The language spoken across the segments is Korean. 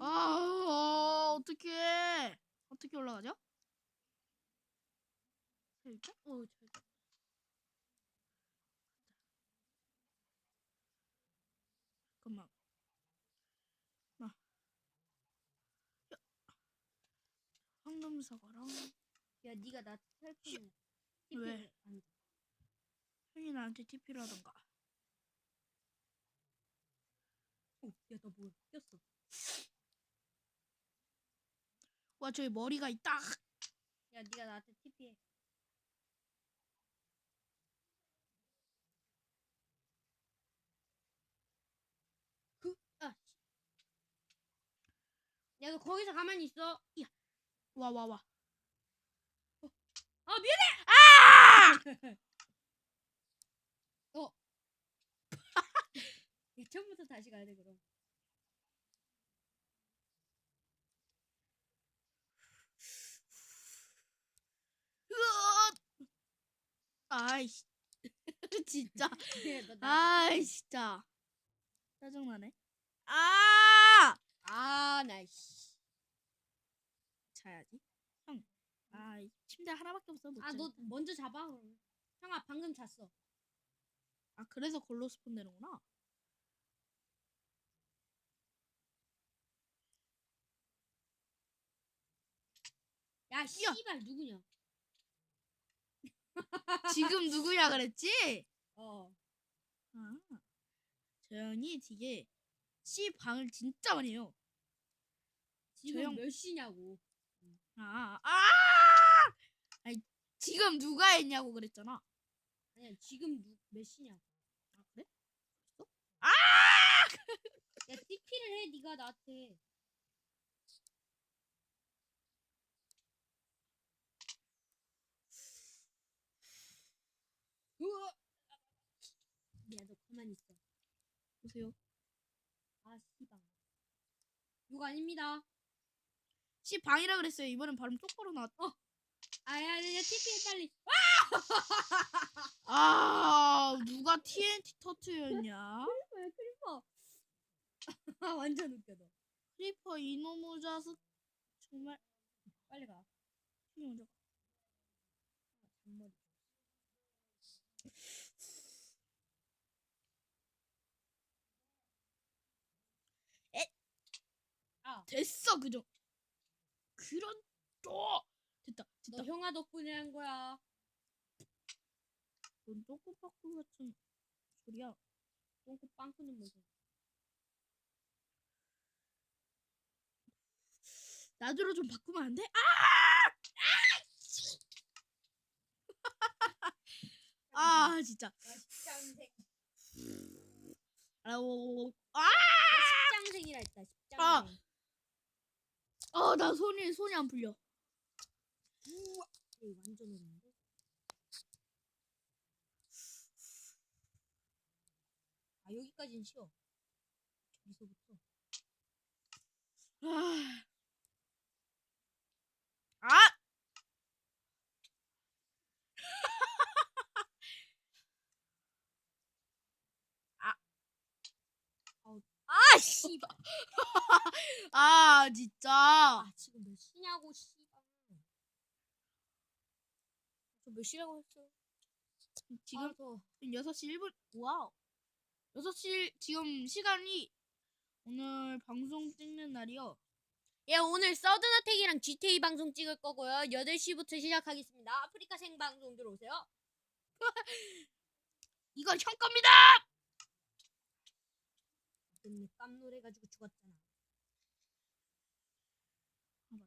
아, 어떻게 어떻게 올라가죠? 어, 잘. 잠깐만. 나. 야. 황금 사과랑 야, 네가 나 탈출해. 왜? 형이 나한테 TP를 하던가. 어, 야, 나 뭐야? 꼈어. 와, 저기 머리가 있다. 야, 네가 나한테 TP해. 그, 아, 씨. 야, 너 거기서 가만히 있어. 야, 와, 와, 와. 아, 미안해. 아! 야, 처음부터 다시 가야 돼 그럼. 으아! 아이씨. 진짜. 야, 너 나. 아이, 진짜. 짜증나네. 아! 아, 나 씨. 자야지. 형. 아, 이 침대 하나밖에 없어. 못 아, 자. 너 먼저 잡아. 형아, 방금 잤어. 아, 그래서 골로 스폰 되는구나. 야, 씨발 누구냐? 지금 누구야 그랬지? 어. 아, 저 형이 되게 C 방을 진짜 많이 해요. 지금 형- 몇 시냐고. 아, 아! 아니, 지금 누가 했냐고 그랬잖아. 아니야, 지금 누, 몇 시냐고. 아, 그래? 야, TP를 해, 네가 나한테. 우와! 야, 너 가만히 있어. 보세요. 아, 씨발. 욕 아닙니다. C 방이라 그랬어요. 이번엔 발음 똑바로 나왔. 아, 야, 야, TP 해, 빨리. 아, 누가 TNT 터트렸냐? 크리퍼야, 크리퍼. 아, 완전 웃겨, 너. 크리퍼 이놈의 자식 정말 빨리 가. 형이 먼저 가. 잔머리. 됐어 그죠? 그런 또 됐다 너 됐다. 형아 덕분에 한 거야. 넌 쪼꼬빠꾸 같은 소리야. 똥꼬 빵꾸는 뭐지? 나주로 좀 바꾸면 안 돼? 아! 아 진짜. 나 십장생. 아우 아! 나 십장생이라 했다. 십장생. 아. 아, 나 손이 손이 안 풀려. 우와. 이거 완전 어려운데? 아 여기까지는 쉬워. 여기서부터. 아. 아! 아 씨. 아, 진짜. 아 지금 몇 시냐고 씨발. 저몇 시라고 했어? 지금 아, 더. 6시 1분. 와우. 6시 지금 시간이 오늘 방송 찍는 날이요. 예, 오늘 서든어택이랑 GTA 방송 찍을 거고요. 8시부터 시작하겠습니다. 아프리카 생방송 들어오세요. 이건 형 겁니다. 깜놀해가지고 죽었잖아. 아, 맞다.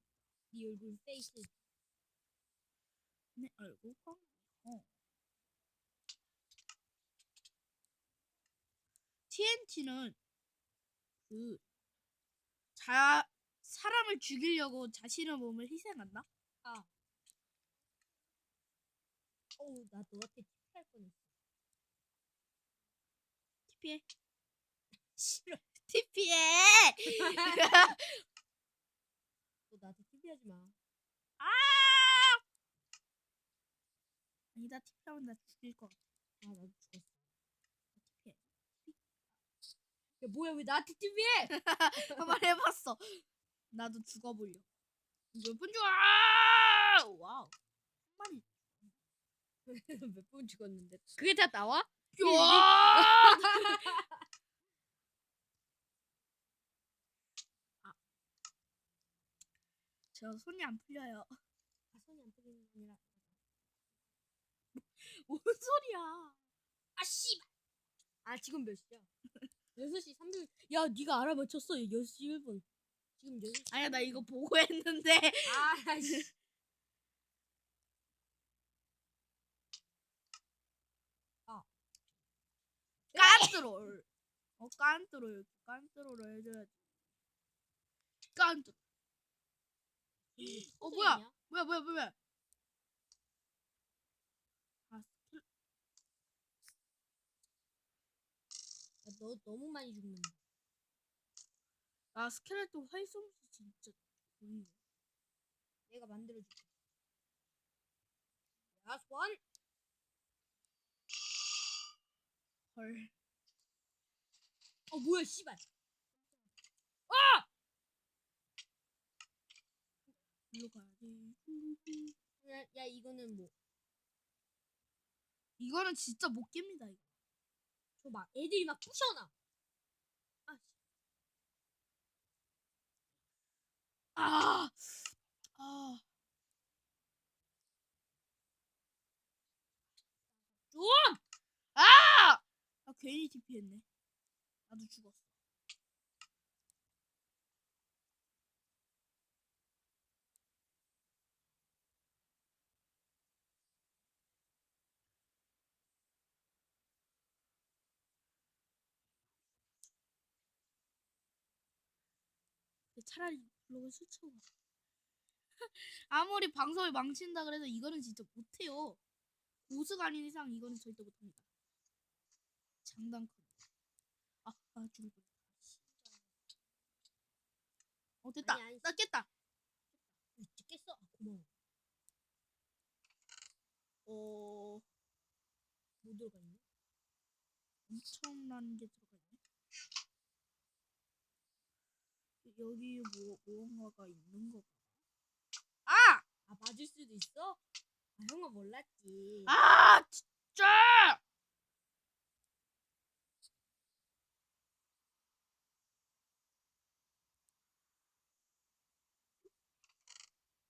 네 얼굴 페이스. 네, 알고 봐. 어. TNT는 그 자, 사람을 죽이려고 자신의 몸을 희생한다? 어우, 나 너한테 tip할 뻔했어. TP해. 싫어. TP해! TP하지 마. 아! 아니다, TP하면 나 죽일 것 같아. 아, 나도 죽었어. TP해. 야, 뭐야, 왜 나한테 TP해? 한번 해봤어. 나도 죽어보려. 몇분 죽어? 아! 와우. 한 마리. 몇번 죽었는데. 그게 다 나와? 와! 저 손이 안 풀려요. 아, 손이 안 풀리는 게 아니라. 뭔 소리야? 아 씨발. 아 지금 몇 시야? 6시 3분. 야, 네가 알아맞혔어. 6시 1분. 지금 6시. 아니야 나 이거 보고 했는데. 아, 씨. 깐트롤. 어 깐트롤. 깐트롤을 해줘야지. 깐트. 어, 뭐야? 뭐야 뭐야 뭐야? 아 스킬. 야, 너 너무 많이 죽는다. 아 스켈레톤 활성시 진짜 좋네. 내가 만들어줄게. 야, 소환. 헐. 어, 뭐야, 씨발. 일로 가야지. 야, 야, 이거는 뭐. 이거는 진짜 못 깹니다. 이거. 저막 애들이 막 부셔놔. 아, 씨. 아. 아. 좀! 아! 아 괜히 TP했네. 나도 죽었어. 차라리 블록을 수치고 가. 아무리 방송을 망친다 그래도 이거는 진짜 못해요. 고수가 아닌 이상 이거는 절대 못합니다. 장단크. 아, 아 죽을 뻔. 어 됐다. 아니, 아니, 나 깼다. 찍겠어? 아, 고마워. 어 뭐 들어가 있니? 엄청난 게 들어가 있네. 여기 뭐 무언가가 있는 거 봐. 아! 아, 맞을 수도 있어? 아, 형아 몰랐지. 아 진짜!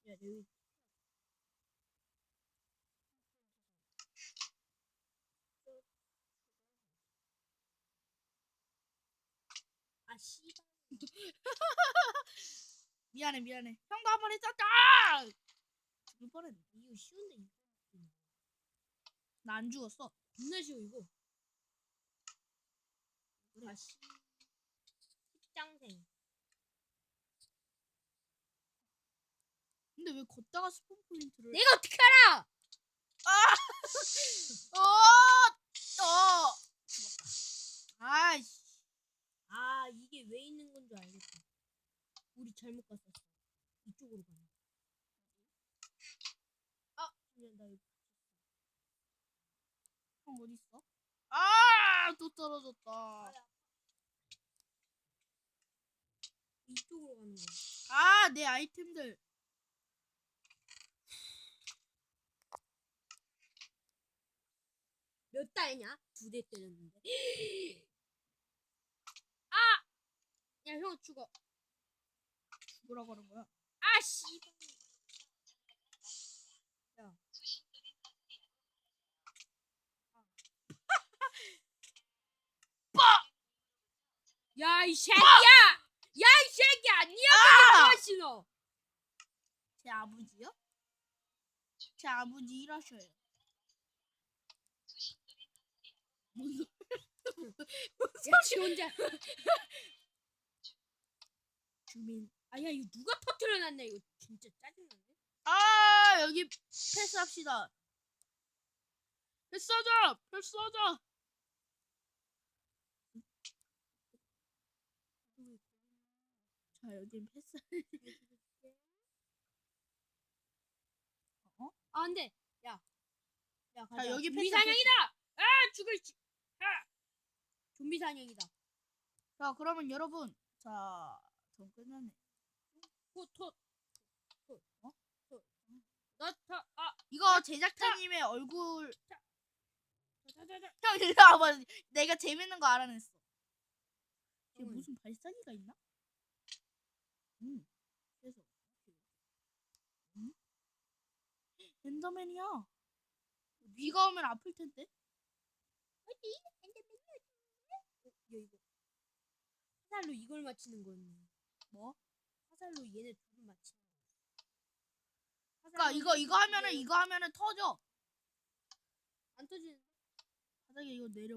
야, 여기. 아, 씨발. 미안해 미안해. 형도 한 번 했었다. 죽을 뻔했네. 이거 쉬운데, 이거. 나 안 죽었어. 존나 쉬워, 이거. 아, 씨. 십장생. 근데 왜 걷다가 스폰 포인트를? 내가 어떻게 알아? 어! 어! 죽었다. 아이씨. 아, 이게 왜 있는 건 줄 알겠다. 우리 잘못 갔었어. 이쪽으로 가네. 아, 그냥 나 여기 형 어디 있어? 아, 또 떨어졌다. 이쪽으로 가는 거야. 아, 내 아이템들. 몇 달이냐? 두 대 때렸는데. 아! 야, 형 죽어. 뭐라고 하는 거야? 아, 씨. 야. 야, 이 새끼야! 야, 이 새끼야! 니가 아! 왜 신어? 제 아버지요? 제 아버지 일하셔요. 뭔 소- 야, 지 혼자. 주민. 아, 야, 이거 누가 터트려놨네, 이거. 진짜 짜증나네. 아, 여기 패스합시다. 패스하자! 패스하자! 자, 여긴 패스. 어? 아, 안 돼. 야. 야, 가자. 여기 좀비 패스, 사냥이다! 아, 죽을, 지- 아! 좀비 사냥이다. 자, 그러면 여러분, 자, 그럼 끝나네. 토토 어? 토 나타 아 이거 제작자님의 얼굴 자자자 형 일로 와봐. 내가 재밌는 거 알아냈어. 이게 응. 무슨 발사기가 있나? 그래서 응? 엔더맨이야. 네가 오면 아플 텐데. 어디 엔더맨이 어, 야 이거 화살로 이걸 맞히는 건 뭐? 화살로 얘네 둘을 맞히는 거. 그러니까 이거 이거 하면은 이거 하면은 터져. 안 터지는 바닥에 이거 내려.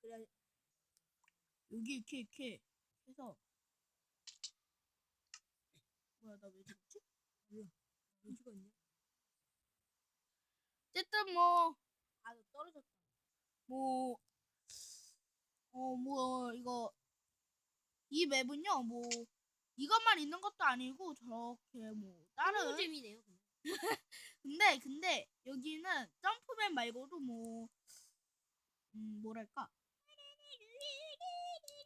그래 여기 이렇게 이렇게 해서 뭐야 나 왜 죽었지? 어디가 있냐 어쨌든 뭐 아너 떨어졌다 뭐, 어, 뭐, 이거, 이 맵은요, 뭐, 이것만 있는 것도 아니고, 저렇게 뭐, 너무 다른, 재미네요. 근데, 근데, 여기는 점프맨 말고도 뭐, 음, 뭐랄까,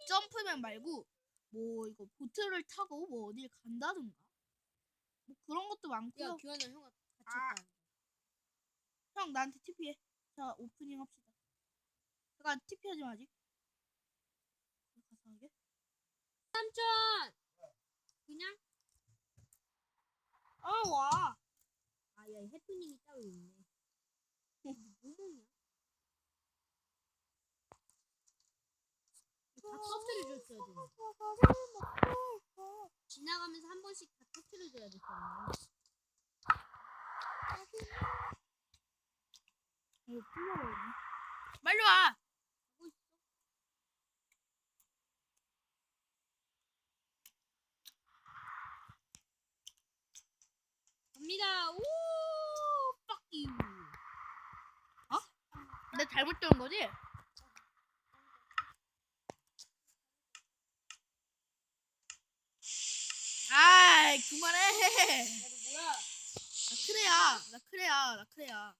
점프맨 말고, 뭐, 이거, 보트를 타고, 뭐, 어딜 간다든가, 뭐, 그런 것도 많고요. 야 규환아 형아 갇혔다 형, 나한테 TP해. 자, 오프닝 합시다. 잠깐, TP하지 마, 아직. 가서 하게. 삼촌 그냥? 아, 와. 아 야 해프닝이 따로 있네. 뭐 먹냐 다 터트려줬어야 되네 지나가면서 한 번씩 다 터트려줘야 됐잖아 이거 풀려버렸네. 빨리 와! 하고 있어 갑니다 오 빡유 내 잘못 들은 거지? 아이, 그만해. 뭐야 나 크레야. 나 크레야. 나 크레야.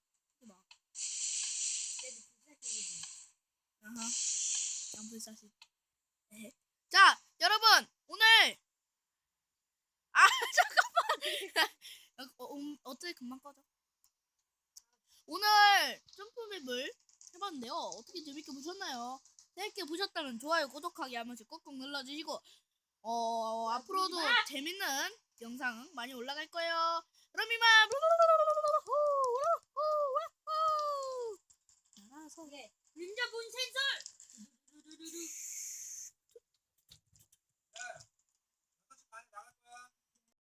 얘도 불쌍해지 아하. 양불사시. 에헤. 자, 여러분, 오늘 아, 잠깐만. 어, 음, 어떻게 금방 꺼져? 오늘 점프맵을 해봤는데요. 어떻게 재밌게 보셨나요? 재밌게 보셨다면 좋아요, 구독하기 한 번씩 꾹꾹 눌러주시고, 어, 앞으로도 마! 재밌는 영상 많이 올라갈 거예요. 그럼 이만,